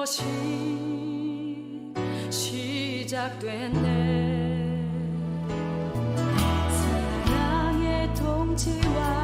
것이 시작됐네. 사랑의 통치와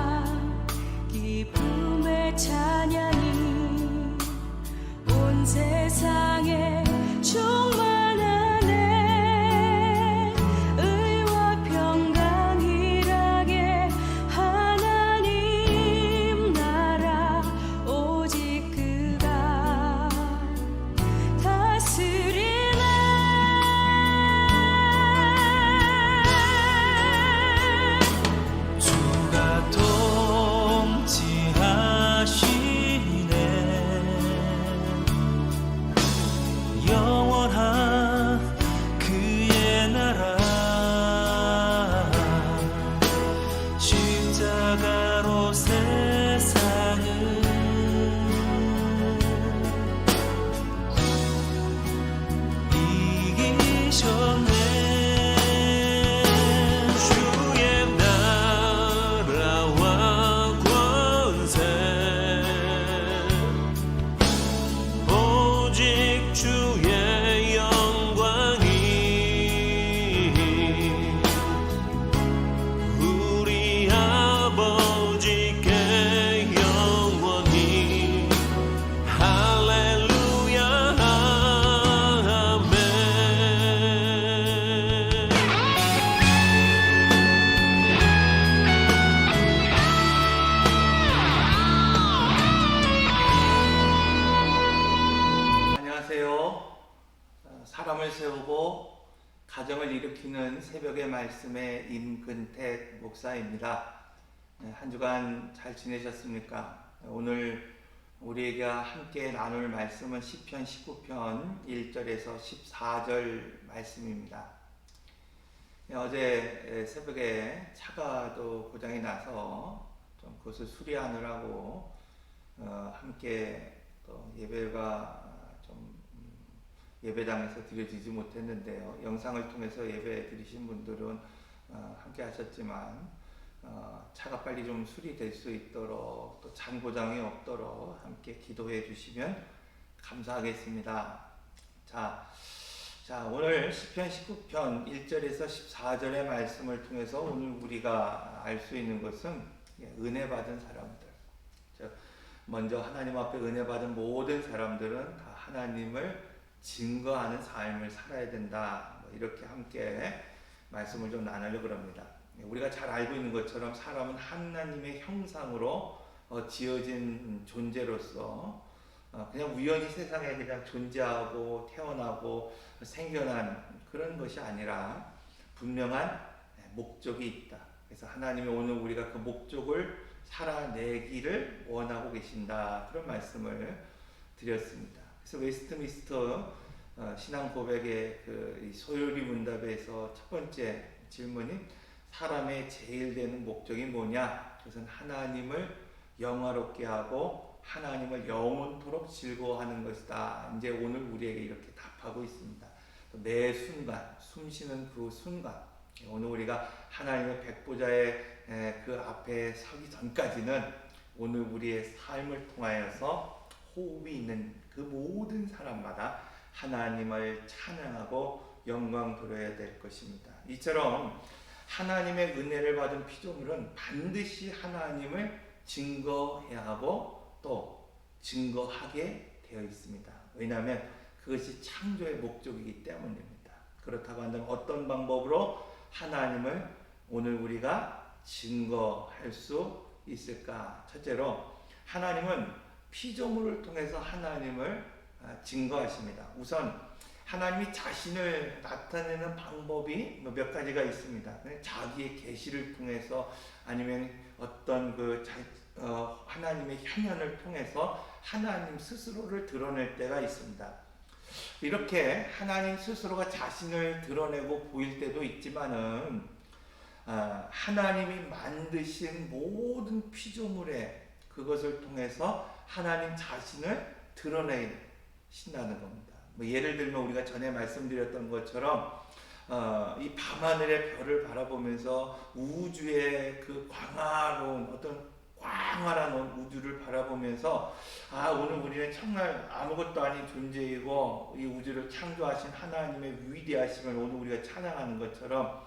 말씀의 임근택 목사입니다. 네, 한 주간 잘 지내셨습니까? 오늘 우리에게 함께 나눌 말씀은 시편 19편 1절에서 14절 말씀입니다. 네, 어제 새벽에 차가 또 고장이 나서 좀 그것을 수리하느라고 어, 함께 또 예배가 예배당에서 드려지지 못했는데요. 영상을 통해서 예배 드리신 분들은 어, 함께 하셨지만 어, 차가 빨리 좀 수리될 수 있도록 또 잔고장이 없도록 함께 기도해 주시면 감사하겠습니다. 자, 자 오늘 시편 19편 1절에서 14절의 말씀을 통해서 오늘 우리가 알 수 있는 것은 예, 은혜 받은 사람들. 즉, 먼저 하나님 앞에 은혜 받은 모든 사람들은 다 하나님을 증거하는 삶을 살아야 된다. 뭐 이렇게 함께 말씀을 좀 나누려고 합니다. 우리가 잘 알고 있는 것처럼 사람은 하나님의 형상으로 어, 지어진 존재로서 어, 그냥 우연히 세상에 그냥 존재하고 태어나고 생겨난 그런 것이 아니라 분명한 목적이 있다. 그래서 하나님이 오늘 우리가 그 목적을 살아내기를 원하고 계신다. 그런 말씀을 드렸습니다. 그래서 웨스트미스터 어, 신앙 고백의 그이 소요리 문답에서 첫 번째 질문이 사람의 제일 되는 목적이 뭐냐? 그것은 하나님을 영화롭게 하고 하나님을 영원토록 즐거워하는 것이다. 이제 오늘 우리에게 이렇게 답하고 있습니다. 매 순간, 숨 쉬는 그 순간, 오늘 우리가 하나님의 백보자의 에, 그 앞에 서기 전까지는 오늘 우리의 삶을 통하여서 호흡이 있는 그 모든 사람마다 하나님을 찬양하고 영광 돌려야 될 것입니다. 이처럼 하나님의 은혜를 받은 피조물은 반드시 하나님을 증거해야 하고 또 증거하게 되어 있습니다. 왜냐하면 그것이 창조의 목적이기 때문입니다. 그렇다고 한다면 어떤 방법으로 하나님을 오늘 우리가 증거할 수 있을까? 첫째로 하나님은 피조물을 통해서 하나님을 아, 증거하십니다. 우선 하나님이 자신을 나타내는 방법이 뭐몇 가지가 있습니다. 자기의 계시를 통해서 아니면 어떤 그 자, 어, 하나님의 현현을 통해서 하나님 스스로를 드러낼 때가 있습니다. 이렇게 하나님 스스로가 자신을 드러내고 보일 때도 있지만은 아, 하나님이 만드신 모든 피조물에 그것을 통해서 하나님 자신을 드러내신다는 겁니다. 뭐 예를 들면 우리가 전에 말씀드렸던 것처럼 어, 이 밤하늘의 별을 바라보면서 우주의 그 광활한 어떤 광활한 우주를 바라보면서 아 오늘 우리는 정말 아무것도 아닌 존재이고 이 우주를 창조하신 하나님의 위대하심을 오늘 우리가 찬양하는 것처럼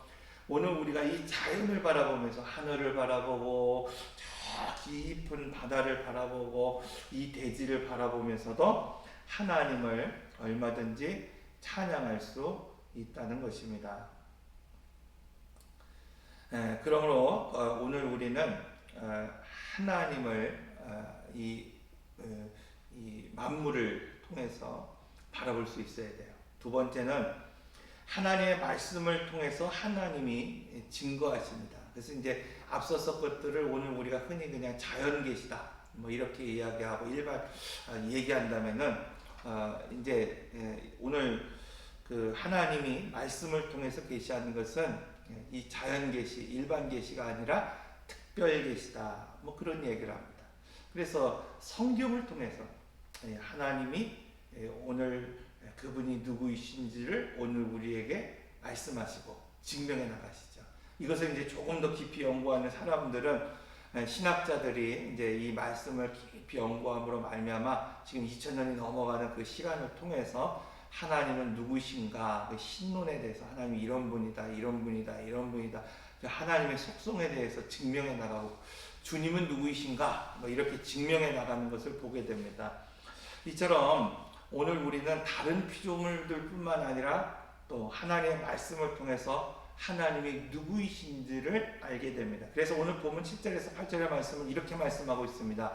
오늘 우리가 이 자연을 바라보면서 하늘을 바라보고 저 깊은 바다를 바라보고 이 대지를 바라보면서도 하나님을 얼마든지 찬양할 수 있다는 것입니다. 에, 그러므로 어, 오늘 우리는 어, 하나님을 어, 이, 어, 이 만물을 통해서 바라볼 수 있어야 돼요. 두 번째는 하나님의 말씀을 통해서 하나님이 증거하십니다. 그래서 이제 앞서서 것들을 오늘 우리가 흔히 그냥 자연 계시다 뭐 이렇게 이야기하고 일반 어, 얘기한다면은 어, 이제 예, 오늘 그 하나님이 말씀을 통해서 계시하는 것은 예, 이 자연 계시, 일반 계시가 아니라 특별 계시다. 뭐 그런 얘기를 합니다. 그래서 성경을 통해서 예, 하나님이 예, 오늘 그분이 누구이신지를 오늘 우리에게 말씀하시고 증명해 나가시죠. 이것을 이제 조금 더 깊이 연구하는 사람들은 예, 신학자들이 이제 이 말씀을 깊이 연구함으로 말미암아 지금 2000년이 넘어가는 그 시간을 통해서 하나님은 누구신가 그 신론에 대해서 하나님이 이런 분이다 이런 분이다 이런 분이다 그 하나님의 속성에 대해서 증명해 나가고 주님은 누구이신가 뭐 이렇게 증명해 나가는 것을 보게 됩니다. 이처럼 오늘 우리는 다른 피조물들뿐만 아니라 또 하나님의 말씀을 통해서 하나님이 누구이신지를 알게 됩니다. 그래서 오늘 보면 7절에서 8절의 말씀은 이렇게 말씀하고 있습니다.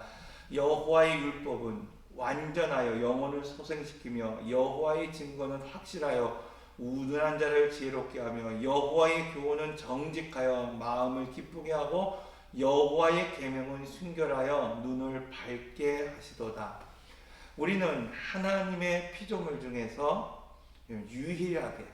여호와의 율법은 완전하여 영혼을 소생시키며 여호와의 증거는 확실하여 우둔한 자를 지혜롭게 하며 여호와의 교훈은 정직하여 마음을 기쁘게 하고 여호와의 계명은 순결하여 눈을 밝게 하시도다. 우리는 하나님의 피조물 중에서 유일하게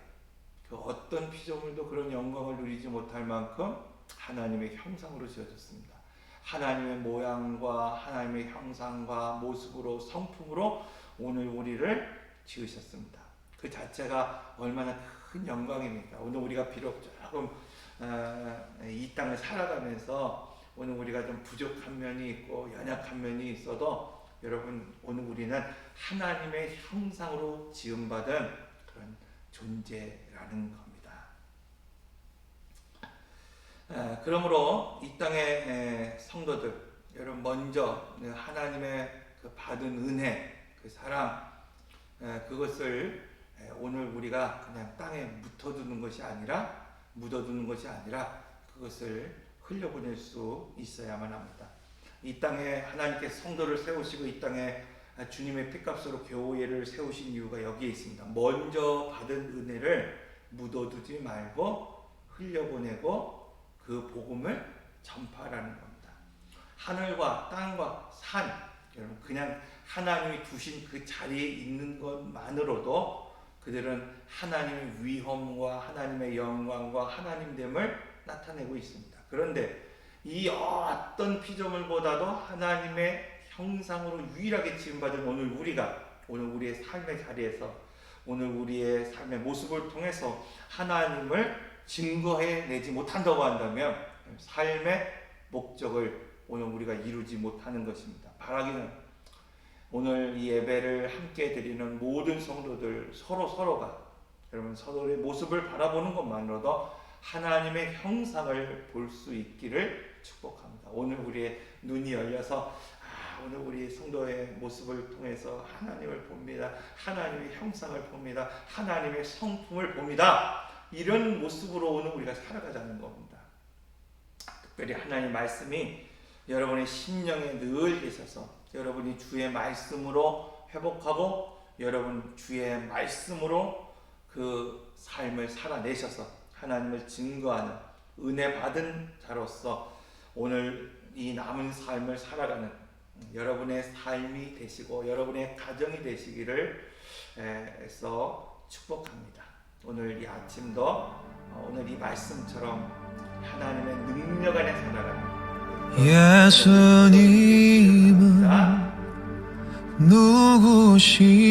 그 어떤 피조물도 그런 영광을 누리지 못할 만큼 하나님의 형상으로 지어졌습니다. 하나님의 모양과 하나님의 형상과 모습으로 성품으로 오늘 우리를 지으셨습니다. 그 자체가 얼마나 큰 영광입니까? 오늘 우리가 비록 조금 어, 이 땅을 살아가면서 오늘 우리가 좀 부족한 면이 있고 연약한 면이 있어도 여러분 오늘 우리는 하나님의 형상으로 지음받은 그런 존재라는 겁니다. 에, 그러므로 이 땅의 에, 성도들 여러분 먼저 하나님의 그 받은 은혜 그 사랑 에, 그것을 에, 오늘 우리가 그냥 땅에 묻어두는 것이 아니라 묻어두는 것이 아니라 그것을 흘려보낼 수 있어야만 합니다. 이 땅에 하나님께서 성도를 세우시고 이 땅에 주님의 피값으로 교회를 세우신 이유가 여기에 있습니다. 먼저 받은 은혜를 묻어두지 말고 흘려보내고 그 복음을 전파하라는 겁니다. 하늘과 땅과 산, 여러분 그냥 하나님이 두신 그 자리에 있는 것만으로도 그들은 하나님의 위엄과 하나님의 영광과 하나님됨을 나타내고 있습니다. 그런데 이 어떤 피조물보다도 하나님의 형상으로 유일하게 지음받은 오늘 우리가 오늘 우리의 삶의 자리에서 오늘 우리의 삶의 모습을 통해서 하나님을 증거해 내지 못한다고 한다면 삶의 목적을 오늘 우리가 이루지 못하는 것입니다. 바라기는 오늘 이 예배를 함께 드리는 모든 성도들 서로 서로가 여러분 서로의 모습을 바라보는 것만으로도 하나님의 형상을 볼 수 있기를 축복합니다. 오늘 우리의 눈이 열려서 아, 오늘 우리 성도의 모습을 통해서 하나님을 봅니다. 하나님의 형상을 봅니다. 하나님의 성품을 봅니다. 이런 모습으로 오늘 우리가 살아가자는 겁니다. 특별히 하나님 말씀이 여러분의 심령에 늘 계셔서 여러분이 주의 말씀으로 회복하고 여러분 주의 말씀으로 그 삶을 살아내셔서 하나님을 증거하는 은혜 받은 자로서 오늘 이 남은 삶을 살아가는 여러분의 삶이 되시고 여러분의 가정이 되시기를 해서 축복합니다. 오늘 이 아침도 어, 오늘 이 말씀처럼 하나님의 능력 안에 살아가는 예수님은 누구신가?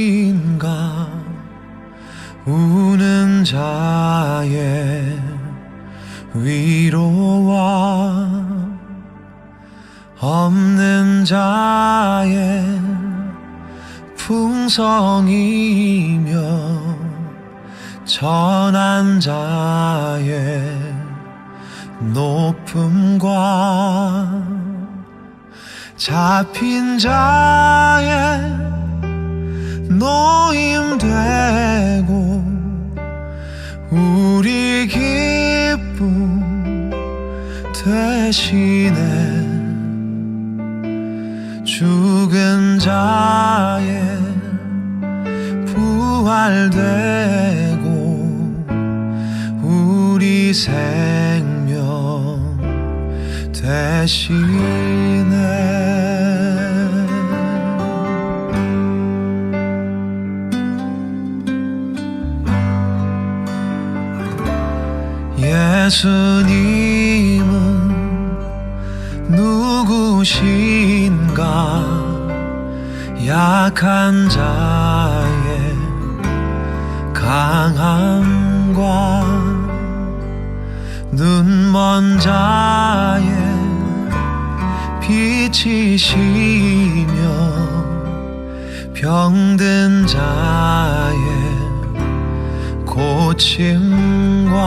우는 자의 위로와 없는 자의 풍성이며 전한 자의 높음과 잡힌 자의 노임되고 우리 기쁨 대신에 죽은 자의 부활되고 우리 생명 대신에 예수님은 누구신가 약한 자의 강함과 눈먼 자의 빛이시며 병든 자의 고침과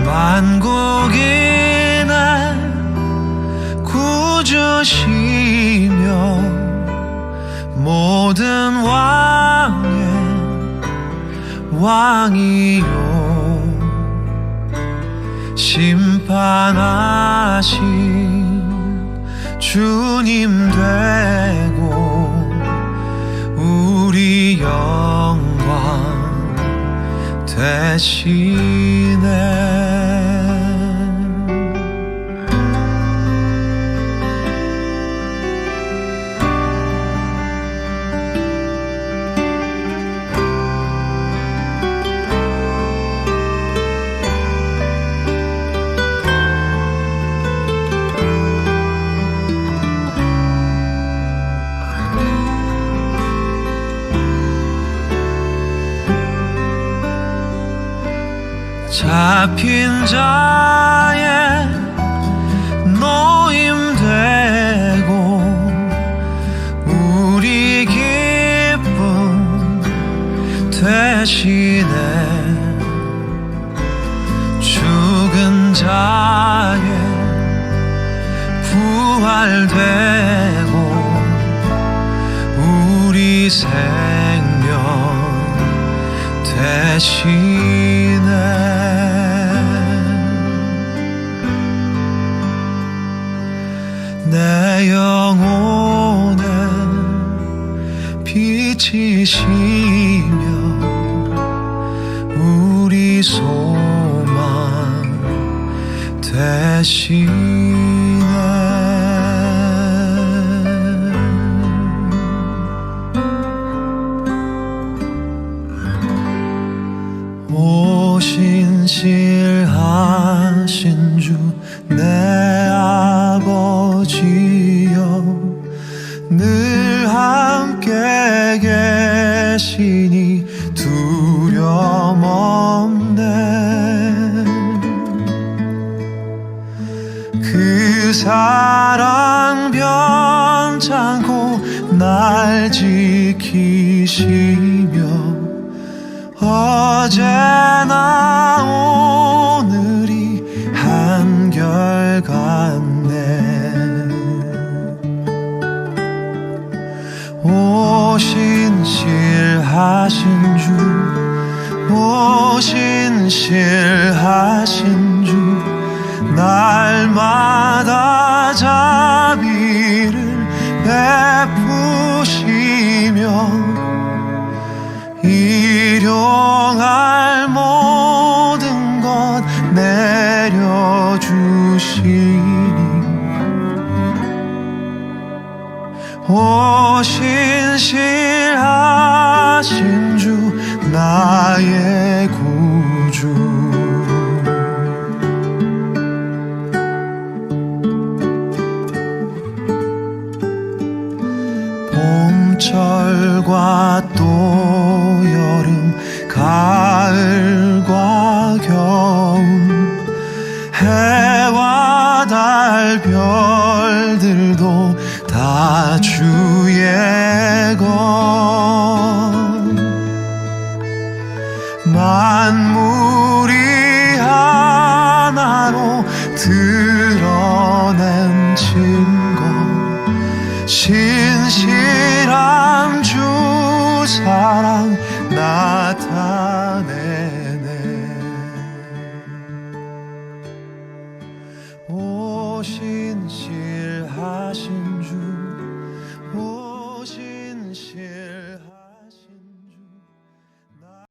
만국인의 구 주시며 모든 왕의 왕이요. 심판하신 주님 되고 우리 영광 대신에 잡힌 자의 노임 되고 우리 기쁨 대신에 죽은 자의 부활되고 우리 생명 대신 빛이시며 우리 소망 대신 사랑 변찮고 날 지키시며 어제나 오늘이 한결같네. 오신실하신 주 오신실하신 주 날마 오 만물이 하나로 드러낸 주